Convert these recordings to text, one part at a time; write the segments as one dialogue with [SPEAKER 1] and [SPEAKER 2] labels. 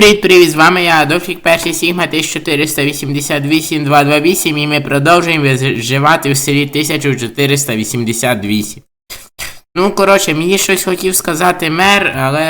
[SPEAKER 1] привіт, привіт! З вами я, Адольфік, перший Сігма 1488-228 і ми продовжуємо виживати в селі 1488. Ну, коротше, мені щось хотів сказати мер, але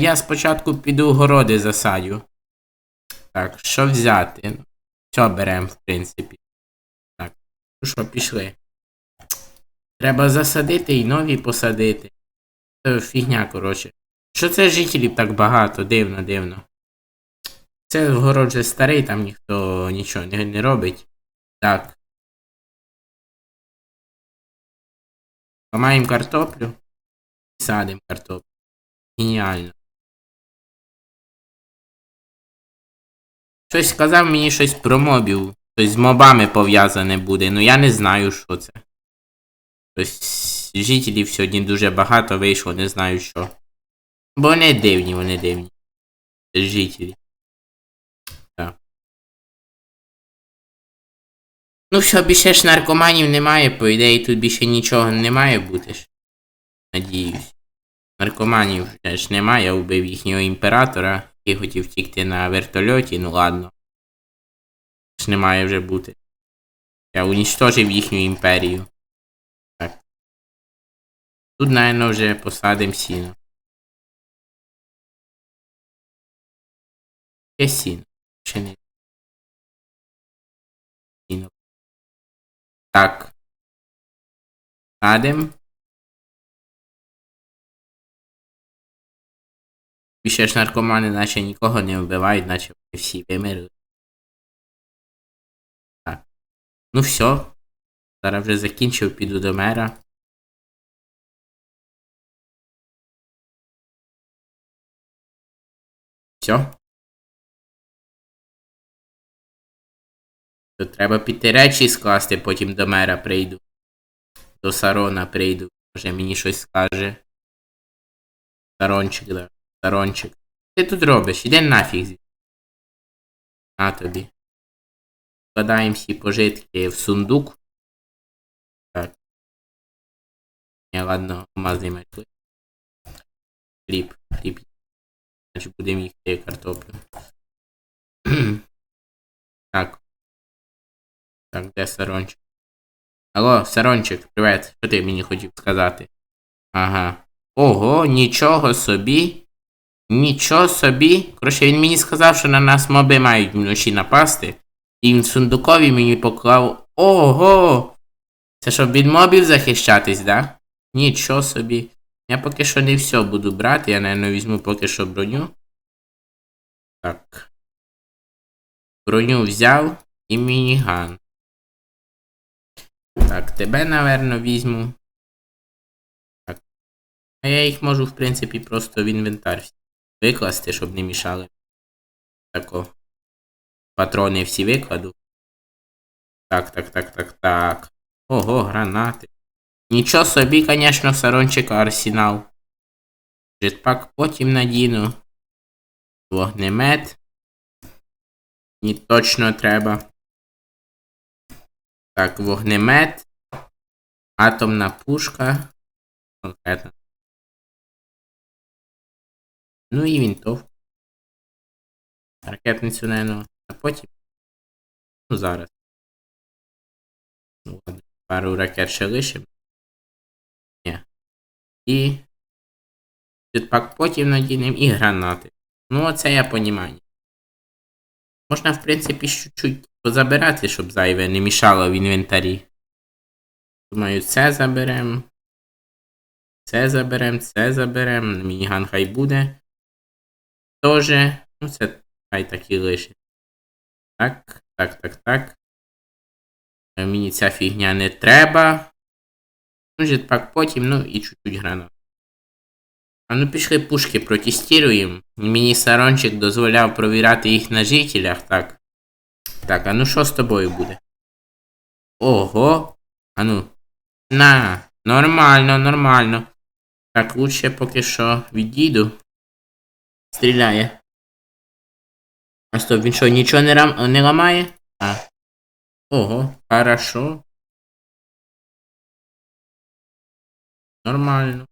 [SPEAKER 1] я спочатку піду городи засадю. Так, що взяти? Що беремо, в принципі. Так, ну що, пішли. Треба засадити і нові посадити. Це фігня, коротше. Що це жителів так багато? Дивно, дивно. Це город вже старий, там ніхто нічого не, не робить. Так. Ламаємо картоплю. І садимо картоплю. Геніально. Щось сказав мені щось про мобів. Щось з мобами пов'язане буде, ну я не знаю, що це. Щось жителів сьогодні дуже багато вийшло, не знаю що. Бо вони дивні, вони дивні. Жителі. Ну все, більше ж наркоманів немає, по ідеї тут більше нічого не має бути ж. Надіюсь. Наркоманів вже ж немає, я вбив їхнього імператора, який хотів втікти на вертольоті, ну ладно. Ж не має вже бути. Я унічтожив їхню імперію. Так. Тут, наверное, вже посадимо сіно. Яке сіно? Пшениця. Так. Садим. Більше ж наркомани наче нікого не вбивають, наче вони всі вимерли. Так. Ну все. Зараз вже закінчив, піду до мера. Все. То треба піти речі скласти, потім до мера прийду. До Сарона прийду. Може мені щось скаже. Сарончик, да. Сарончик. Ти тут робиш? Іди нафіг. На тобі. Вкладаємо всі пожитки в сундук. Так. Ні, ладно, мазний метли. Хліб, хліб. Значить будемо їсти картоплю. так. Так, де Сарончик? Алло, Сарончик, привет. Що ти мені хотів сказати? Ага. Ого, нічого собі. Нічого собі. Коротше, він мені сказав, що на нас моби мають вночі напасти. І він сундукові мені поклав. Ого! Це щоб від мобів захищатись, да? Нічого собі. Я поки що не все буду брати, я, напевно, візьму поки що броню. Так. Броню взяв і мініган. Так, тебе, напевно, візьму. Так. А я їх можу, в принципі, просто в інвентар викласти, щоб не мішали. Тако. Патрони всі викладу. Так, так, так, так, так. Ого, гранати. Нічого собі, звісно, сарончика арсенал. Жетпак потім надіну. Вогнемет. Мені точно треба. Так, вогнемет. Атомна пушка. Конкретно. Ну і вінтовка. Ракетницю, наверное, а потім. Ну, зараз. Ну, ладно. Пару ракет ще лишимо. Ні. І. Jetpack потім надінемо і гранати. Ну, оце я понімаю. Можна, в принципі, чуть-чуть позабирати, щоб зайве не мішало в інвентарі. Думаю, це заберемо. Це заберемо, це заберемо. Мініган хай буде. Тоже. Ну, це хай так і лише. Так, так, так, так. Мені ця фігня не треба. Ну, жетпак потім, ну і чуть-чуть гранат. А ну пішли пушки протестуємо. Мені Сарончик дозволяв провіряти їх на жителях, так. Так, а ну що з тобою буде? Ого. А ну. На, нормально, нормально. Так, лучше поки що відійду. Стріляє. А стоп, він що, нічого не, рам... не ламає? А. Ого, хорошо. Нормально.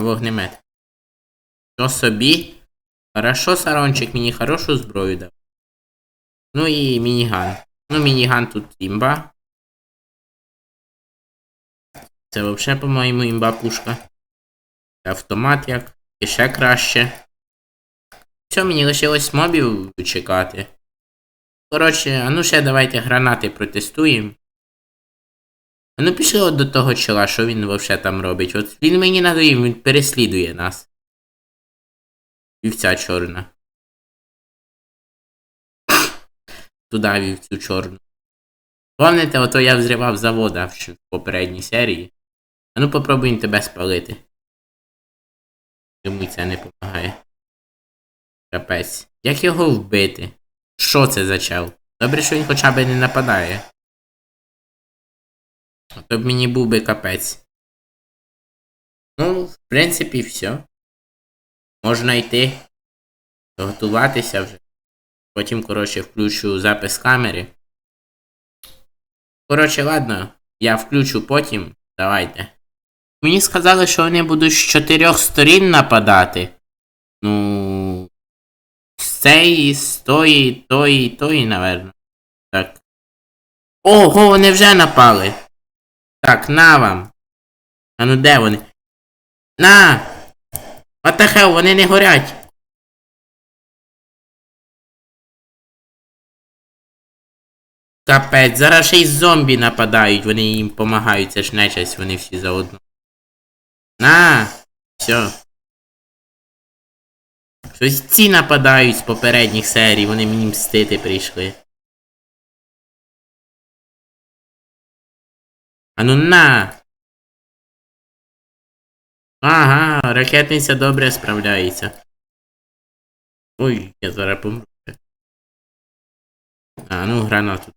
[SPEAKER 1] Вогнемет. Що собі? Хорошо, Сарончик мені хорошу зброю дав. Ну і мініган. Ну, мініган тут імба. Це взагалі, по-моєму, імба пушка. Автомат як. І ще краще. Все, мені лишилось мобів чекати. Коротше, а ну ще давайте гранати протестуємо. Ну пішли от до того чола, що він вообще там робить. От він мені надоїв, він переслідує нас. Вівця чорна. Туди вівцю чорну. Помните, ото я взривав завода в попередній серії. А ну попробуємо тебе спалити. Йому це не допомагає. Капець. Як його вбити? Що це за чел? Добре, що він хоча б не нападає. То б мені був би капець. Ну, в принципі, все. Можна йти. Готуватися вже. Потім, коротше, включу запис камери. Коротше, ладно, я включу потім. Давайте. Мені сказали, що вони будуть з чотирьох сторін нападати. Ну. З цієї, з тої, тої, тої, наверно. Так. Ого, вони вже напали. Так, на вам. А ну де вони? На! What the hell, вони не горять. Капець, зараз ще й зомбі нападають, вони їм допомагають, це ж нечасть, вони всі заодно. На! Все. Щось ці нападають з попередніх серій, вони мені мстити прийшли. А ну на! Ага, ракетниця добре справляється. Ой, я зараз помру. А, ну гранату.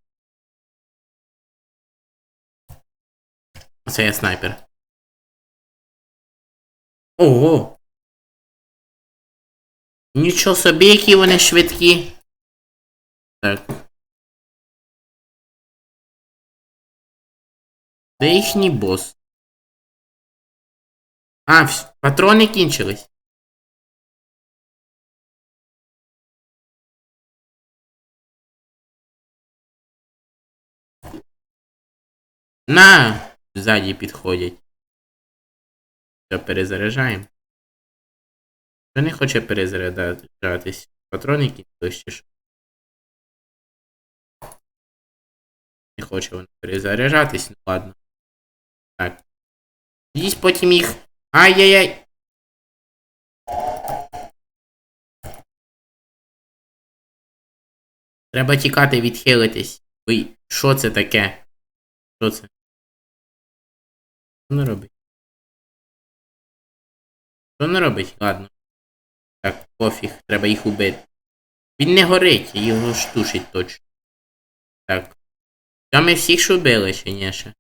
[SPEAKER 1] Це я снайпер. Ого! Нічого собі, які вони швидкі. Так. Де їхній бос? А, вс- патрони кінчились. На! Ззаді підходять. Все, перезаряджаємо. Що не хоче перезаряджатись? Патрони кінчились? Не хоче воно перезаряджатись, ну ладно. Так. Їсть потім їх. Ай-яй-яй! Треба тікати, відхилитись. Ой, що це таке? Що це? Що не робить? Що не робить? Ладно. Так, пофіг, треба їх убити. Він не горить, його штушить точно. Так. Та ми всіх ж убили, чи ні ще?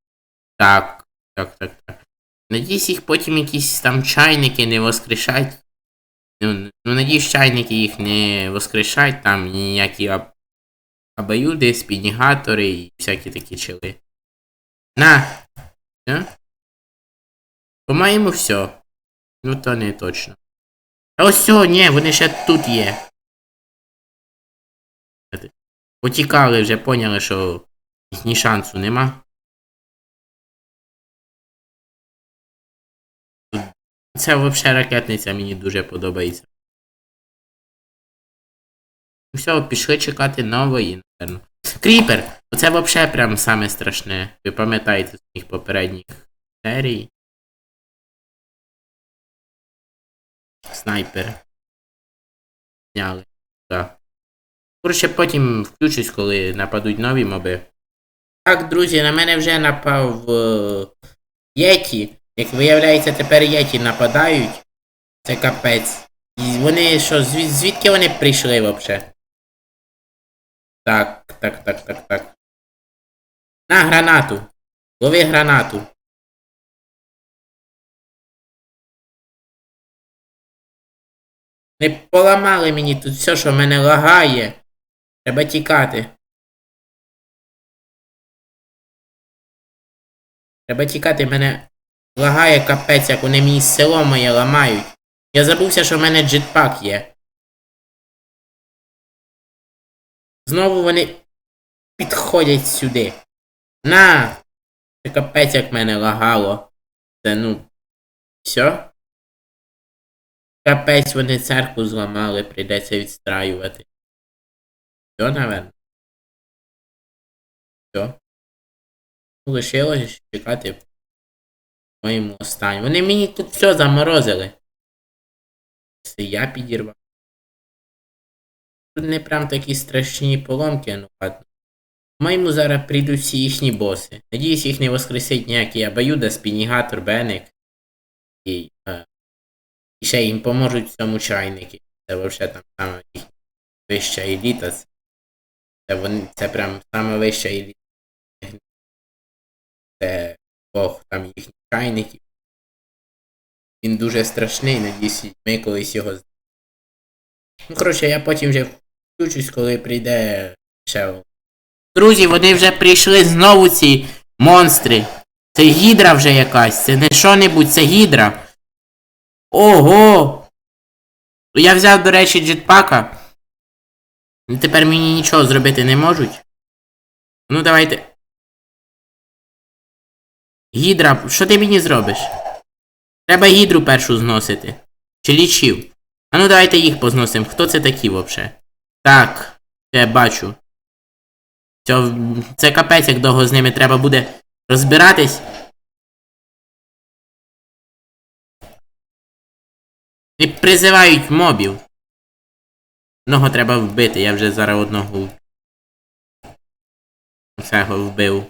[SPEAKER 1] Так, так, так, так. Надіюсь, їх потім якісь там чайники не воскрешать. Ну, ну надіюсь, чайники їх не воскрешать, там ніякі аб... абаюди, спінігатори і всякі такі чили. На! Все? По-моєму, все. Ну то не точно. А ось все, ні, вони ще тут є. Потікали вже, поняли, що ні шансу нема. Це взагалі ракетниця мені дуже подобається. Ну Все, пішли чекати нової, напевно. Кріпер! Оце взагалі прям саме страшне. Ви пам'ятаєте з моїх попередніх серій. Снайпер. Зняли. Так. Коротше, потім включусь, коли нападуть нові моби. Так, друзі, на мене вже напав е, Єті. Як виявляється, тепер Єті нападають. Це капець. І вони що, звід, звідки вони прийшли взагалі? Так, так, так, так, так. На гранату. Лови гранату. Не поламали мені тут все, що мене лагає. Треба тікати. Треба тікати, мене лагає капець, як вони мені село моє ламають. Я забувся, що в мене джетпак є. Знову вони підходять сюди. На! Це капець як мене лагало. Це ну. Все? Капець вони церкву зламали, прийдеться відстраювати. Все, наверно. Все. Лишилось чекати моєму останньому. Вони мені тут все заморозили. Це я підірвав. Тут не прям такі страшні поломки, ну ладно. По-моєму, зараз прийдуть всі їхні боси. Надіюсь, їх не воскресить ніякий Абаюда, Спінігатор, Беник. І, е, і ще їм поможуть в цьому чайники. Це взагалі там саме їхня вища еліта. Це, це, вони, це прям саме вища еліта. Це Бог там їхніх чайників. Він дуже страшний, надіюсь, ми колись його з- Ну, коротше, я потім вже включусь, коли прийде ще. Друзі, вони вже прийшли знову ці монстри. Це гідра вже якась, це не що-небудь, це гідра. Ого! Я взяв, до речі, джетпака. Тепер мені нічого зробити не можуть. Ну давайте. Гідра, що ти мені зробиш? Треба гідру першу зносити. Чи лічів? А ну давайте їх позносимо. Хто це такі взагалі? Так, я бачу. Це, це капець, як довго з ними треба буде розбиратись. І призивають мобів. Одного треба вбити, я вже зараз одного. Цього вбив.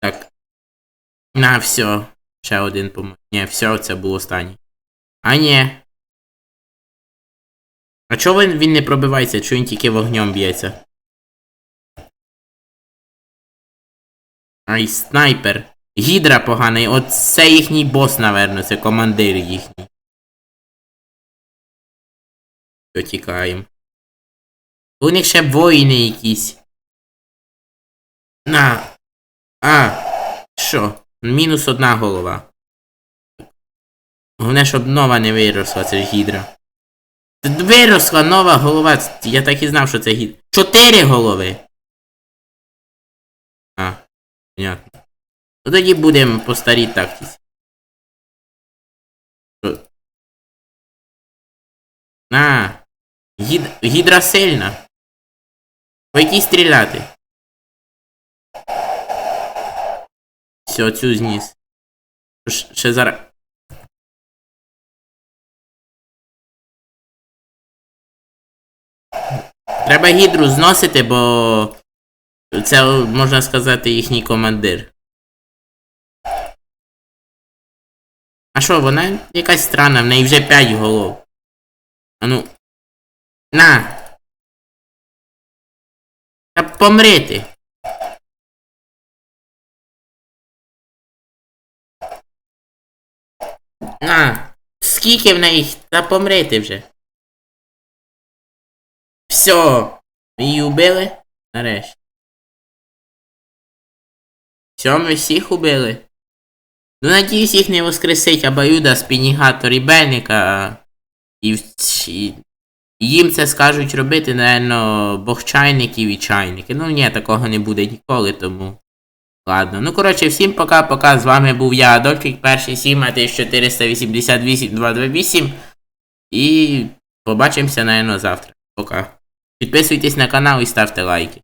[SPEAKER 1] Так. На, все. Ще один помог. Ні, все, це був останній. А ні. А чого він, він не пробивається? Чого він тільки вогнем б'ється? Ай, снайпер. Гідра поганий. От це їхній бос, наверно, це командир їхній. Що тікаємо. У них ще воїни якісь. На. А. Що? Мінус одна голова. Головне, щоб нова не виросла, це ж гідра. Виросла нова голова. Я так і знав, що це гідра. Чотири голови. А, понятно. Ну тоді будемо по старій тактиці. На. Гід... Гідра сильна. По якій стріляти? Все, цю зніс. Ще зараз. Треба гідру зносити, бо це, можна сказати, їхній командир. А що, вона якась странна, в неї вже 5 голов. А ну. На. Та помри Скільки в неї? Та помри ти вже. Все. Її убили? Нарешті. Все, ми всіх убили. Ну, надіюсь, їх не воскресить Абаюда, Спінігатор і Бельника. І, і їм це скажуть робити, напевно, бог чайників і чайники. Ну ні, такого не буде ніколи, тому. Ладно. Ну, коротше, всім пока-пока. З вами був я, Адольфік, перший 7 1488 228. І побачимося, наверное, завтра. Пока. Підписуйтесь на канал і ставте лайки.